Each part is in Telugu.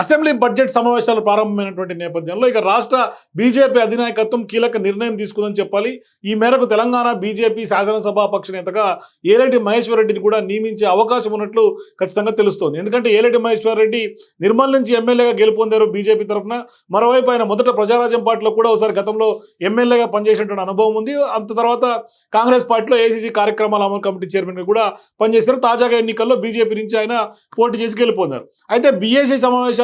అసెంబ్లీ బడ్జెట్ సమావేశాలు ప్రారంభమైనటువంటి నేపథ్యంలో ఇక రాష్ట్ర బీజేపీ అధినాయకత్వం కీలక నిర్ణయం తీసుకుందని చెప్పాలి. ఈ మేరకు తెలంగాణ బీజేపీ శాసనసభాపక్ష నేతగా ఏలేటి మహేశ్వర్ రెడ్డిని కూడా నియమించే అవకాశం ఉన్నట్లు ఖచ్చితంగా తెలుస్తోంది. ఎందుకంటే ఏలేటి మహేశ్వర్ రెడ్డి నిర్మల్ నుంచి ఎమ్మెల్యేగా గెలుపొందారు బీజేపీ తరఫున. మరోవైపు ఆయన మొదట ప్రజారాజ్యం పార్టీలో కూడా ఒకసారి గతంలో ఎమ్మెల్యేగా పనిచేసినటువంటి అనుభవం ఉంది. అంత తర్వాత కాంగ్రెస్ పార్టీలో ఏసీసీ కార్యక్రమాల అమలు కమిటీ చైర్మన్గా కూడా పనిచేశారు. తాజాగా ఎన్నికల్లో బీజేపీ నుంచి ఆయన పోటీ చేసి గెలుపొందారు. అయితే బీఏసీ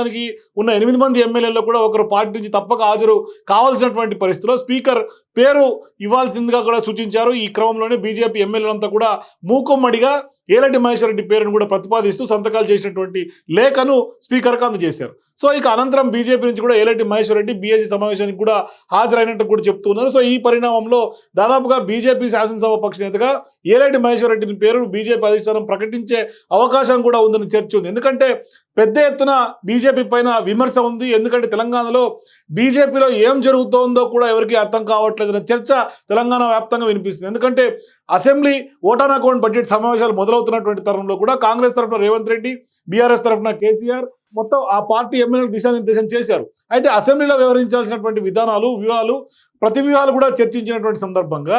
ప్రస్తుతానికి ఉన్న ఎనిమిది మంది ఎమ్మెల్యేల్లో కూడా ఒకరు పార్టీ నుంచి తప్పక హాజరు కావాల్సినటువంటి పరిస్థితిలో స్పీకర్ పేరు ఇవ్వాల్సిందిగా కూడా సూచించారు. ఈ క్రమంలోనే బీజేపీ ఎమ్మెల్యేలంతా కూడా మూకుమ్మడిగా ఏలటి మహేశ్వర రెడ్డి పేరును కూడా ప్రతిపాదిస్తూ సంతకాలు చేసినటువంటి లేఖను స్పీకర్కు అందజేశారు. సో ఇక అనంతరం బీజేపీ నుంచి కూడా ఏలటి మహేశ్వర రెడ్డి బీఏసీ సమావేశానికి కూడా హాజరైనట్టు కూడా చెప్తున్నారు. సో ఈ పరిణామంలో దాదాపుగా బీజేపీ శాసనసభ పక్ష నేతగా ఏలటి మహేశ్వర రెడ్డిని పేరు బీజేపీ అధిష్టానం ప్రకటించే అవకాశం కూడా ఉందని చర్చ ఉంది. ఎందుకంటే పెద్ద ఎత్తున బీజేపీ పైన విమర్శ ఉంది. ఎందుకంటే తెలంగాణలో బీజేపీలో ఏం జరుగుతోందో కూడా ఎవరికి అర్థం కావట్లేదనే చర్చ తెలంగాణ వ్యాప్తంగా వినిపిస్తుంది. ఎందుకంటే అసెంబ్లీ ఓటాన్ అకౌంట్ బడ్జెట్ సమావేశాలు మొదలు మొదలవుతున్నటువంటి తరుణంలో కూడా కాంగ్రెస్ తరఫున రేవంత్ రెడ్డి బీఆర్ఎస్ తరఫున కేసీఆర్ మొత్తం ఆ పార్టీ ఎమ్మెల్యేలకు దిశానిర్దేశం చేశారు. అయితే అసెంబ్లీలో వ్యవహరించాల్సినటువంటి విధానాలు వ్యూహాలు ప్రతి వ్యూహాలు కూడా చర్చించినటువంటి సందర్భంగా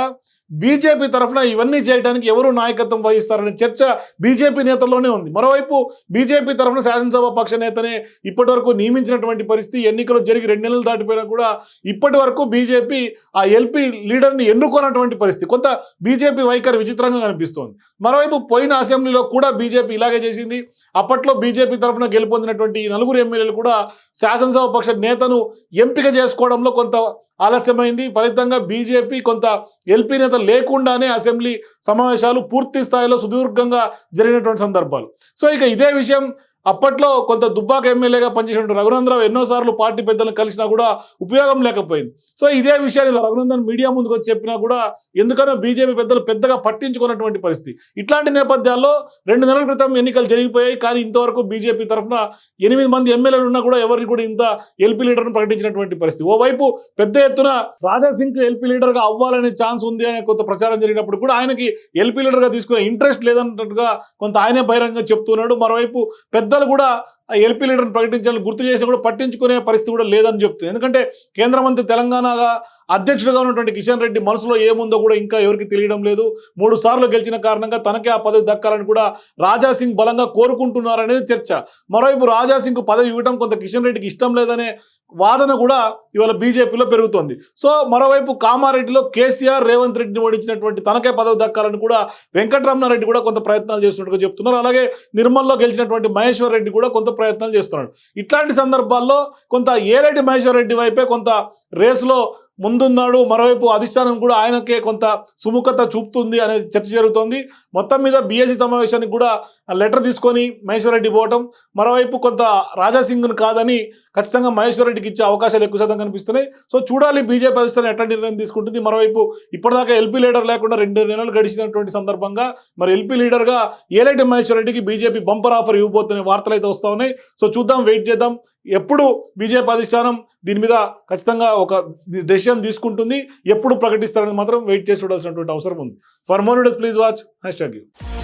బీజేపీ తరఫున ఇవన్నీ చేయడానికి ఎవరు నాయకత్వం వహిస్తారనే చర్చ బీజేపీ నేతల్లోనే ఉంది. మరోవైపు బీజేపీ తరఫున శాసనసభ పక్ష నేతనే ఇప్పటి వరకు నియమించినటువంటి పరిస్థితి ఎన్నికలు జరిగి రెండు నెలలు దాటిపోయినా కూడా ఇప్పటి వరకు బీజేపీ ఆ ఎల్పీ లీడర్ని ఎన్నుకోనటువంటి పరిస్థితి. కొంత బీజేపీ వైఖరి విచిత్రంగా కనిపిస్తోంది. మరోవైపు పోయిన అసెంబ్లీలో కూడా బీజేపీ ఇలాగే చేసింది. అప్పట్లో బీజేపీ తరఫున గెలుపొందినటువంటి ఈ నలుగురు ఎమ్మెల్యేలు కూడా శాసనసభ పక్ష నేతను ఎంపిక చేసుకోవడంలో కొంత ఆలస్యమైంది. ఫలితంగా బీజేపీ కొంత ఎల్పీ నేత లేకుండానే అసెంబ్లీ సమావేశాలు పూర్తి స్థాయిలో సుదీర్ఘంగా జరిగినటువంటి సందర్భాలు. సో ఇక ఇదే విషయం అప్పట్లో కొంత దుబ్బాక ఎమ్మెల్యేగా పనిచేసినట్టు రఘునందరావు ఎన్నోసార్లు పార్టీ పెద్దలను కలిసినా కూడా ఉపయోగం లేకపోయింది. సో ఇదే విషయాన్ని రఘునందన్ మీడియా ముందుకు వచ్చి చెప్పినా కూడా ఎందుకనో బీజేపీ పెద్దలు పెద్దగా పట్టించుకున్నటువంటి పరిస్థితి. ఇట్లాంటి నేపథ్యాల్లో రెండు నెలల క్రితం ఎన్నికలు జరిగిపోయాయి కానీ ఇంతవరకు బీజేపీ తరఫున ఎనిమిది మంది ఎమ్మెల్యేలు ఉన్నా కూడా ఎవరిని కూడా ఇంత ఎల్పీ లీడర్ను ప్రకటించినటువంటి పరిస్థితి. ఓవైపు పెద్ద ఎత్తున రాజా సింగ్ ఎల్పీ లీడర్గా అవ్వాలనే ఛాన్స్ ఉంది అనే కొంత ప్రచారం జరిగినప్పుడు కూడా ఆయనకి ఎల్పీ లీడర్గా తీసుకునే ఇంట్రెస్ట్ లేదన్నట్టుగా కొంత ఆయనే బహిరంగంగా చెప్తున్నాడు. మరోవైపు పెద్ద పెద్దలు కూడా ఆ ఎల్పీ లీడర్ని ప్రకటించాలని గుర్తు చేసినా కూడా పట్టించుకునే పరిస్థితి కూడా లేదని చెప్తుంది. ఎందుకంటే కేంద్ర మంత్రి తెలంగాణగా అధ్యక్షుడిగా ఉన్నటువంటి కిషన్ రెడ్డి మనసులో ఏముందో కూడా ఇంకా ఎవరికి తెలియడం లేదు. మూడు సార్లు గెలిచిన కారణంగా తనకే ఆ పదవి దక్కాలని కూడా రాజా సింగ్ బలంగా కోరుకుంటున్నారనేది చర్చ. మరోవైపు రాజా సింగ్ పదవి ఇవ్వడం కొంత కిషన్ రెడ్డికి ఇష్టం లేదనే వాదన కూడా ఇవాళ బీజేపీలో పెరుగుతోంది. సో మరోవైపు కామారెడ్డిలో కేసీఆర్ రేవంత్ రెడ్డిని ఓడించినటువంటి తనకే పదవి దక్కాలని కూడా వెంకటరమణారెడ్డి కూడా కొంత ప్రయత్నాలు చేస్తున్నట్టుగా చెప్తున్నారు. అలాగే నిర్మల్లో గెలిచినటువంటి మహేశ్వర్ రెడ్డి కూడా కొంత ప్రయత్నాలు చేస్తున్నాడు. ఇట్లాంటి సందర్భాల్లో కొంత ఏరెడ్డి మహేశ్వర్ రెడ్డి వైపే కొంత రేసులో ముందున్నాడు మరోవైపు అధిష్టానం కూడా ఆయనకే కొంత సుముఖత చూపుతుంది అనే చర్చ జరుగుతోంది. మొత్తం మీద బీఎస్సీ సమావేశానికి కూడా లెటర్ తీసుకొని మహేశ్వర్ రెడ్డి పోవటం మరోవైపు కొంత రాజాసింగ్ను కాదని ఖచ్చితంగా మహేశ్వర్ రెడ్డికి ఇచ్చే అవకాశాలు ఎక్కువ శాతం కనిపిస్తున్నాయి. సో చూడాలి బీజేపీ అధిష్టానం ఎట్లాంటి నిర్ణయం తీసుకుంటుంది. మరోవైపు ఇప్పటిదాకా ఎల్పీ లీడర్ లేకుండా రెండు నెలలు గడిచినటువంటి సందర్భంగా మరి ఎల్పీ లీడర్గా ఏలటి మహేశ్వర్ రెడ్డికి బీజేపీ బంపర్ ఆఫర్ ఇవ్వబోతున్న వార్తలు అయితే వస్తూ ఉన్నాయి. సో చూద్దాం వెయిట్ చేద్దాం. ఎప్పుడు బీజేపీ అధిష్టానం దీని మీద ఖచ్చితంగా ఒక డెసిషన్ తీసుకుంటుంది ఎప్పుడు ప్రకటిస్తారని మాత్రం వెయిట్ చేసి చూడాల్సినటువంటి అవసరం ఉంది. For more days please watch hashtag you